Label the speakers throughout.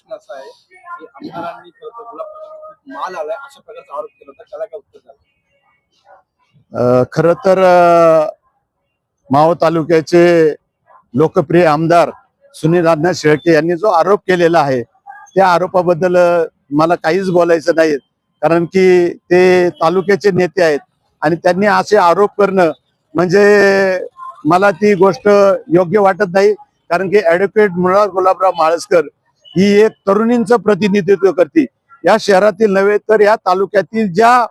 Speaker 1: प्रश्न असा आहे की आमदारांनी खरं तर खूप माल आलाय अशा प्रकारचा आरोप केला होता त्याला काय उत्तर झालं
Speaker 2: खर तर अ, मावळ तालुक्याचे लोकप्रिय आमदार सुनील राजनाथ शेळके यांनी जो आरोप केलेला आहे त्या आरोपाबद्दल मला काहीच बोलायचं नाही. कारण की ते तालुक्याचे नेते आहेत आणि त्यांनी असे आरोप करणं म्हणजे मला ती गोष्ट योग्य वाटत नाही. कारण की ऍडव्होकेट मुळात गुलाबराव माळसकर ही एक तरुणींचं प्रतिनिधित्व करते. या शहरातील नव्हे तर या तालुक्यातील ज्या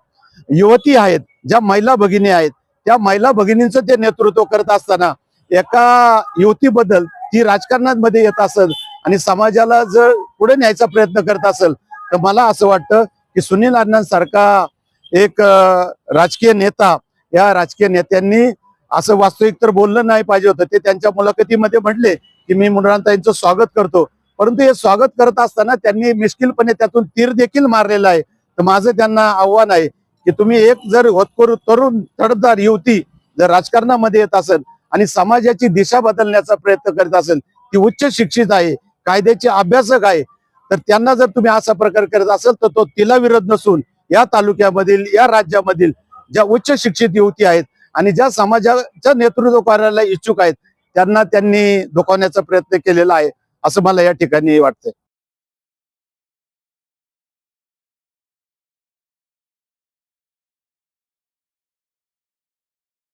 Speaker 2: युवती आहेत ज्या महिला भगिनी आहेत त्या महिला भगिनींचं ते नेतृत्व करत असताना एका युवतीबद्दल ती राजकारणामध्ये येत असेल आणि समाजाला जर पुढे न्यायचा प्रयत्न करत असेल तर मला असं वाटतं की सुनील अण्णांसारखा एक राजकीय नेता या राजकीय नेत्यांनी असं वास्तविक तर बोललं नाही पाहिजे होतं. ते त्यांच्या मुलाखतीमध्ये म्हटले की मी मुंडरांताईंचं स्वागत करतो. परंतु हे स्वागत करत असताना त्यांनी मिश्किलपणे त्यातून तीर देखील मारलेला आहे. तर माझं त्यांना आव्हान आहे की तुम्ही एक जर होतकरू तरुण तडफदार युवती जर राजकारणामध्ये येत असेल आणि समाजाची दिशा बदलण्याचा प्रयत्न करत असेल ती उच्च शिक्षित आहे कायद्याचे अभ्यासक आहे तर त्यांना जर तुम्ही असा प्रकार करत असेल तर तो तिला विरोध नसून या तालुक्यामधील या राज्यामधील ज्या उच्च शिक्षित युवती आहेत आणि ज्या समाजाचं नेतृत्व करायला इच्छुक आहेत त्यांना त्यांनी दुखवण्याचा प्रयत्न केलेला आहे. असं मला या ठिकाणी वाटतंय.